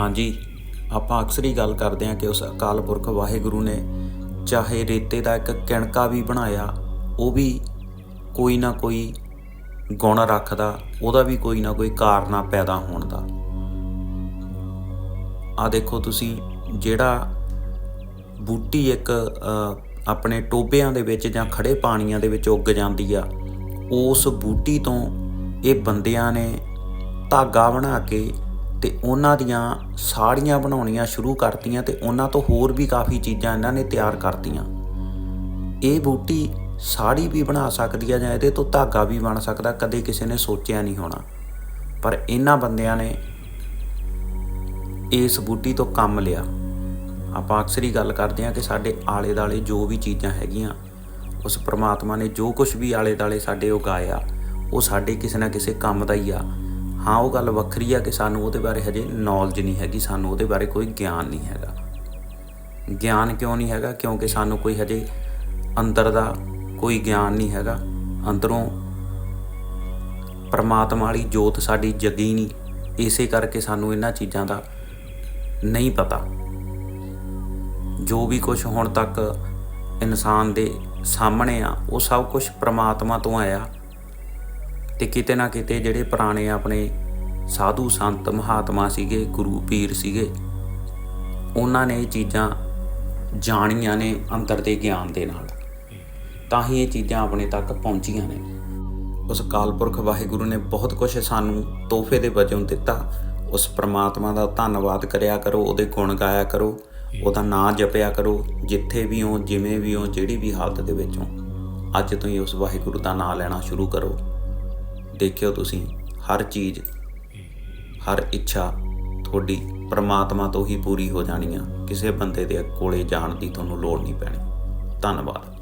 ਹਾਂਜੀ, ਆਪਾਂ ਅਕਸਰ ਹੀ ਗੱਲ ਕਰਦੇ ਹਾਂ ਕਿ ਉਸ ਅਕਾਲ ਪੁਰਖ ਵਾਹਿਗੁਰੂ ਨੇ ਚਾਹੇ ਰੇਤੇ ਦਾ ਇੱਕ ਕਿਣਕਾ ਵੀ ਬਣਾਇਆ, ਉਹ ਵੀ ਕੋਈ ਨਾ ਕੋਈ ਗੁਣ ਰੱਖਦਾ, ਉਹਦਾ ਵੀ ਕੋਈ ਨਾ ਕੋਈ ਕਾਰਨਾ ਪੈਦਾ ਹੋਣ ਦਾ। ਆ ਦੇਖੋ ਤੁਸੀਂ, ਜਿਹੜਾ ਬੂਟੀ ਇੱਕ ਆਪਣੇ ਟੋਬਿਆਂ ਦੇ ਵਿੱਚ ਜਾਂ ਖੜੇ ਪਾਣੀਆਂ ਦੇ ਵਿੱਚ ਉੱਗ ਜਾਂਦੀ ਆ, ਉਸ ਬੂਟੀ ਤੋਂ ਇਹ ਬੰਦਿਆਂ ਨੇ ਧਾਗਾ ਬਣਾ ਕੇ ਤੇ ਉਹਨਾਂ ਦੀਆਂ ਸਾੜੀਆਂ ਬਣਾਉਣੀਆਂ ਸ਼ੁਰੂ ਕਰਤੀਆਂ ਤੇ ਉਹਨਾਂ ਤੋਂ ਹੋਰ ਵੀ ਕਾਫੀ ਚੀਜ਼ਾਂ ਇਹਨਾਂ ਨੇ ਤਿਆਰ ਕਰਤੀਆਂ। ਇਹ ਬੂਟੀ ਸਾੜੀ ਵੀ ਬਣਾ ਸਕਦੀ ਆ ਜਾਂ ਇਹਦੇ ਤੋਂ ਧਾਗਾ ਵੀ ਬਣ ਸਕਦਾ, ਕਦੇ ਕਿਸੇ ਨੇ ਸੋਚਿਆ ਨਹੀਂ ਹੋਣਾ। ਪਰ ਇਹਨਾਂ ਬੰਦਿਆਂ ਨੇ ਇਸ ਬੂਟੀ ਤੋਂ ਕੰਮ ਲਿਆ। ਆਪਾਂ ਅਕਸਰ ਹੀ ਗੱਲ ਕਰਦੇ ਹਾਂ ਕਿ ਸਾਡੇ ਆਲੇ ਦਾਲੇ ਜੋ ਵੀ ਚੀਜ਼ਾਂ ਹੈਗੀਆਂ, ਉਸ ਪ੍ਰਮਾਤਮਾ ਨੇ ਜੋ ਕੁਝ ਵੀ ਆਲੇ ਦਾਲੇ ਸਾਡੇ ਉਗਾਇਆ ਉਹ ਸਾਡੇ ਕਿਸੇ ਨਾ ਕਿਸੇ ਕੰਮ ਦਾ ਹੀ ਆ। ਹਾਂ, ਉਹ ਗੱਲ ਵੱਖਰੀ ਆ ਕਿ ਸਾਨੂੰ ਉਹਦੇ ਬਾਰੇ ਹਜੇ ਨੌਲੇਜ ਨਹੀਂ ਹੈਗੀ, ਸਾਨੂੰ ਉਹਦੇ ਬਾਰੇ ਕੋਈ ਗਿਆਨ ਨਹੀਂ ਹੈਗਾ। ਗਿਆਨ ਕਿਉਂ ਨਹੀਂ ਹੈਗਾ? ਕਿਉਂਕਿ ਸਾਨੂੰ ਕੋਈ ਹਜੇ ਅੰਦਰ ਦਾ ਕੋਈ ਗਿਆਨ ਨਹੀਂ ਹੈਗਾ। ਅੰਦਰੋਂ ਪਰਮਾਤਮਾ ਵਾਲੀ ਜੋਤ ਸਾਡੀ ਜਗੀ ਨਹੀਂ। ਇਸੇ ਕਰਕੇ ਸਾਨੂੰ ਇਹਨਾਂ ਚੀਜ਼ਾਂ ਦਾ ਨਹੀਂ ਪਤਾ। ਜੋ ਵੀ ਕੁਝ ਹੁਣ ਤੱਕ ਇਨਸਾਨ ਦੇ ਸਾਹਮਣੇ ਆ, ਉਹ ਸਭ ਕੁਝ ਪ੍ਰਮਾਤਮਾ ਤੋਂ ਆਇਆ। ਤੇ ਕਿਤੇ ਨਾ ਕਿਤੇ ਜਿਹੜੇ ਪੁਰਾਣੇ ਆਪਣੇ ਸਾਧੂ ਸੰਤ, ਮਹਾਤਮਾ ਸੀਗੇ, ਗੁਰੂ ਪੀਰ ਸੀਗੇ, ਉਹਨਾਂ ਨੇ ਇਹ ਚੀਜ਼ਾਂ ਜਾਣੀਆਂ ਨੇ ਅੰਦਰ ਦੇ ਗਿਆਨ ਦੇ ਨਾਲ। ਤਾਂ ਹੀ ਇਹ ਚੀਜ਼ਾਂ ਆਪਣੇ ਤੱਕ ਪਹੁੰਚੀਆਂ ਨੇ। ਉਸ ਕਾਲਪੁਰਖ ਵਾਹਿਗੁਰੂ ਨੇ ਬਹੁਤ ਕੁਝ ਸਾਨੂੰ ਤੋਹਫੇ ਦੇ ਵਜੋਂ ਦਿੱਤਾ। ਉਸ ਪ੍ਰਮਾਤਮਾ ਦਾ ਧੰਨਵਾਦ ਕਰਿਆ ਕਰੋ, ਉਹਦੇ ਗੁਣ ਗਾਇਆ ਕਰੋ, ਉਹਦਾ ਨਾਮ ਜਪਿਆ ਕਰੋ, ਜਿੱਥੇ ਵੀ ਹੋ, ਜਿਵੇਂ ਵੀ ਹੋ, ਜਿਹੜੀ ਵੀ ਹਾਲਤ ਦੇ ਵਿੱਚ ਹੋ, ਅੱਜ ਤੋਂ ਹੀ ਉਸ ਵਾਹਿਗੁਰੂ ਦਾ ਨਾਮ ਲੈਣਾ ਸ਼ੁਰੂ ਕਰੋ। ਦੇਖਿਓ ਤੁਸੀਂ, ਹਰ ਚੀਜ਼, ਹਰ ਇੱਛਾ ਤੁਹਾਡੀ ਪਰਮਾਤਮਾ ਤੋਂ ਹੀ ਪੂਰੀ ਹੋ ਜਾਣੀ ਆ। ਕਿਸੇ ਬੰਦੇ ਦੇ ਕੋਲੇ ਜਾਣ ਦੀ ਤੁਹਾਨੂੰ ਲੋੜ ਨਹੀਂ ਪੈਣੀ। ਧੰਨਵਾਦ।